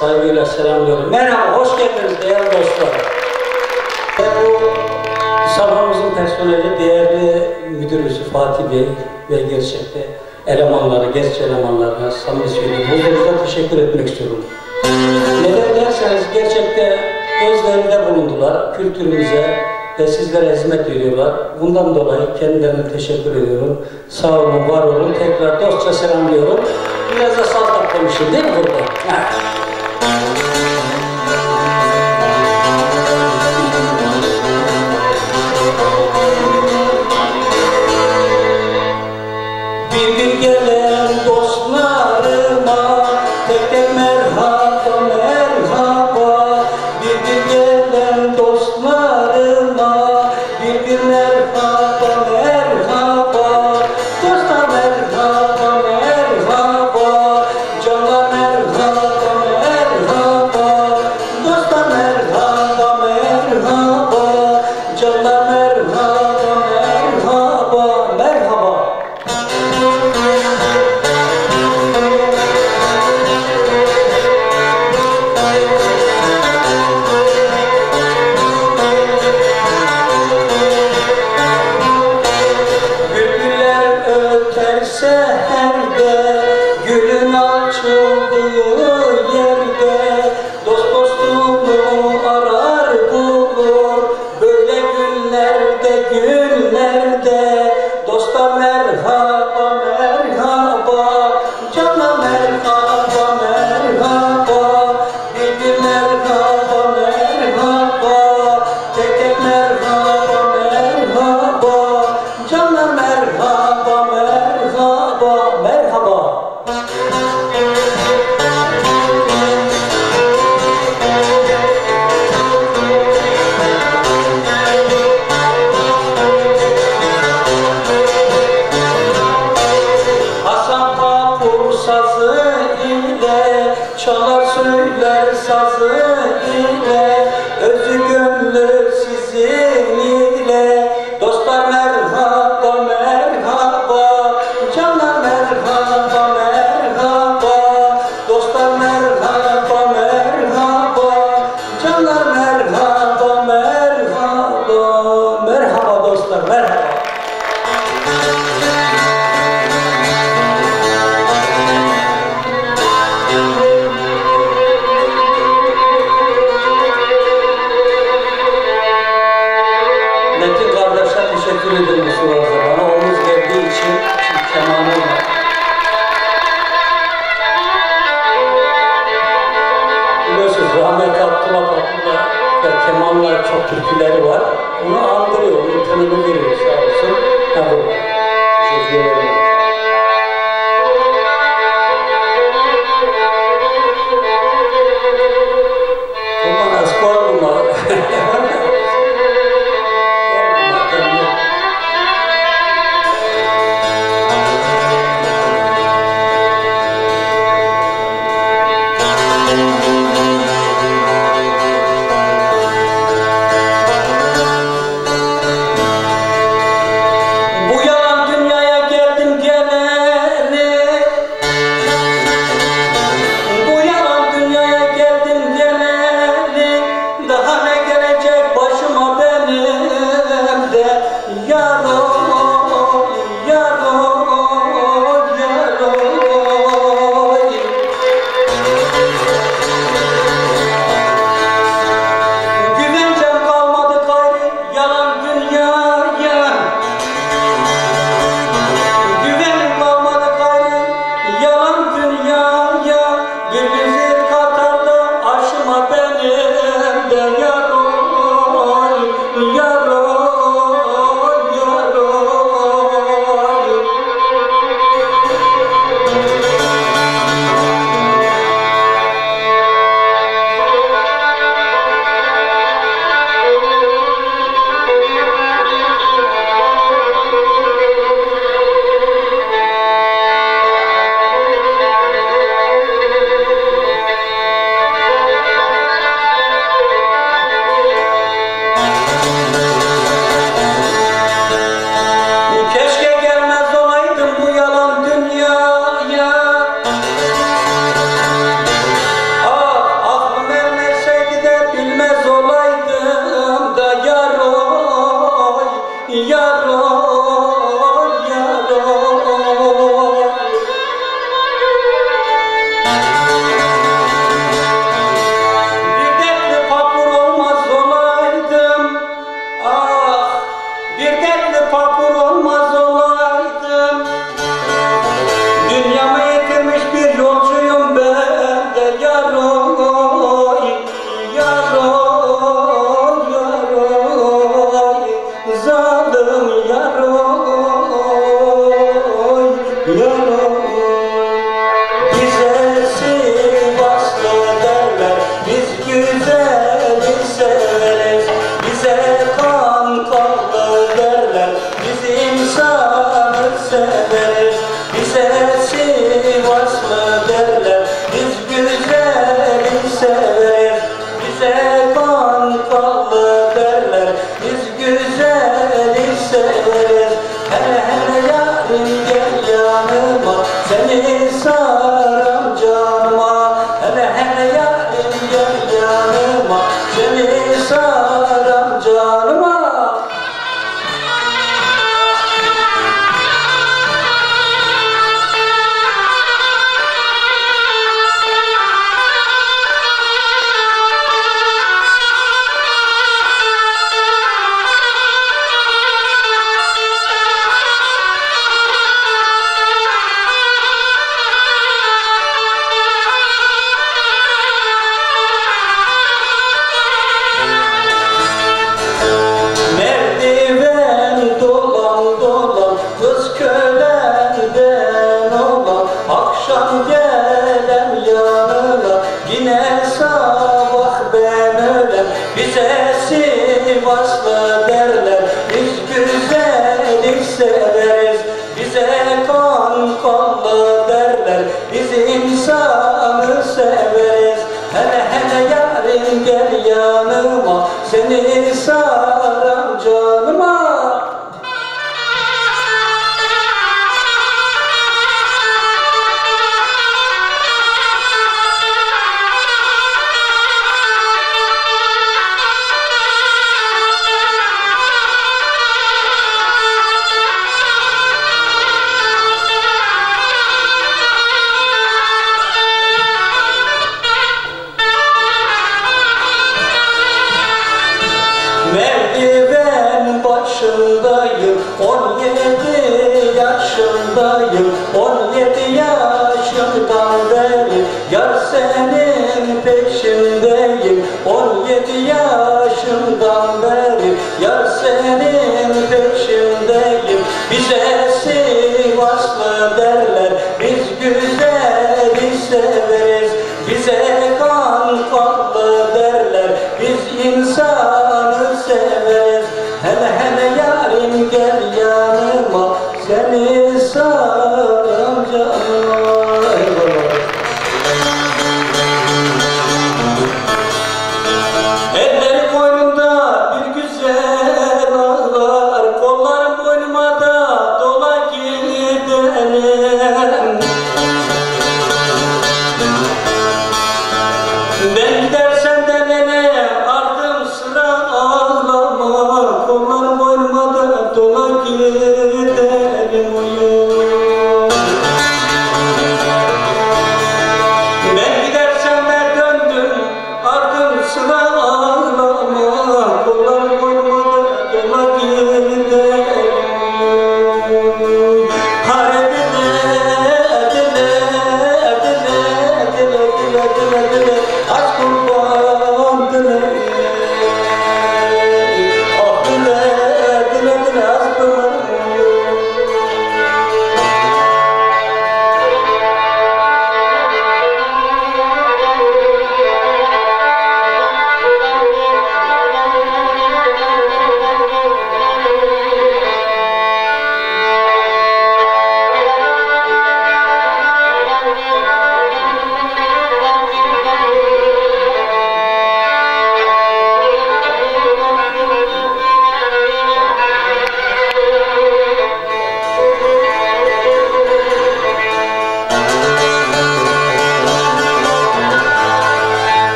saygıyla selamlıyorum. Merhaba, hoş geldiniz değerli dostlar. Bu sabahımızın personeli değerli müdürümüz Fatih Bey ve gerçekte elemanları, genç elemanlarına samimi söylüyorum. Huzurunuza teşekkür etmek istiyorum. Neden derseniz gerçekte özlerinde bulundular kültürümüze ve sizlere hizmet ediyorlar. Bundan dolayı kendilerine teşekkür ediyorum. Sağ olun, var olun. Tekrar dostça selamlıyorum. Biraz da sazla konuşayım değil mi burada? Ha. Çalar söyler sazı. teşekkür ederim bu sorularınıza bana. Omuz geldiği için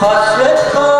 hasret kal.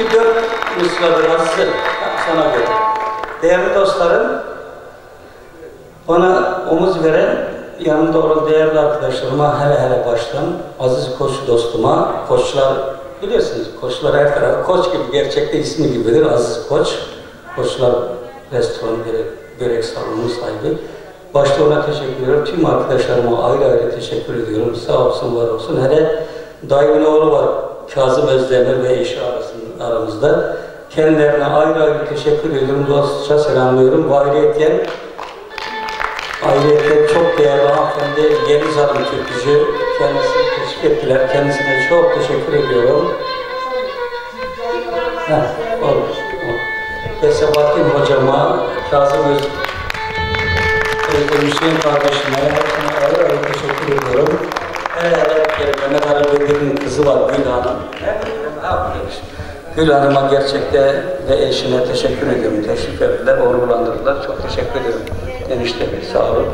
Türkü dört mısradır Aziz, sana göre. Değerli dostlarım, bana omuz veren yanımda olan değerli arkadaşlarıma hele hele baştan Aziz Koç dostuma, koçlar biliyorsunuz koçlar her taraf koç gibi gerçekte ismi gibidir Aziz Koç. Koçlar restoran börek, börek salonu sahibi. Başta ona teşekkür ediyorum. Tüm arkadaşlarıma ayrı ayrı teşekkür ediyorum. Sağ olsun, var olsun. Hele dayımın oğlu var. Kazım Özdemir ve eşi arasında, aramızda. Kendilerine ayrı ayrı teşekkür ediyorum. Dostça selamlıyorum. Bu ayrıyeten Ayrıca çok değerli hanımefendi Yeliz Hanım Türkücü kendisini teşvik ettiler. Kendisine çok teşekkür ediyorum. Heh, olur. Ve Sebahattin hocama, Kazım Öz Hüseyin kardeşime hepsine ayrı ayrı teşekkür ediyorum. Bir kere Mehmet Ali Bedir'in kızı var Gül Hanım. Ne yapıyormuş? Gül Hanım'a gerçekte ve eşine teşekkür ediyorum. Teşrif ettiler, onurlandırdılar. Çok teşekkür ederim. Enişte sağ olun.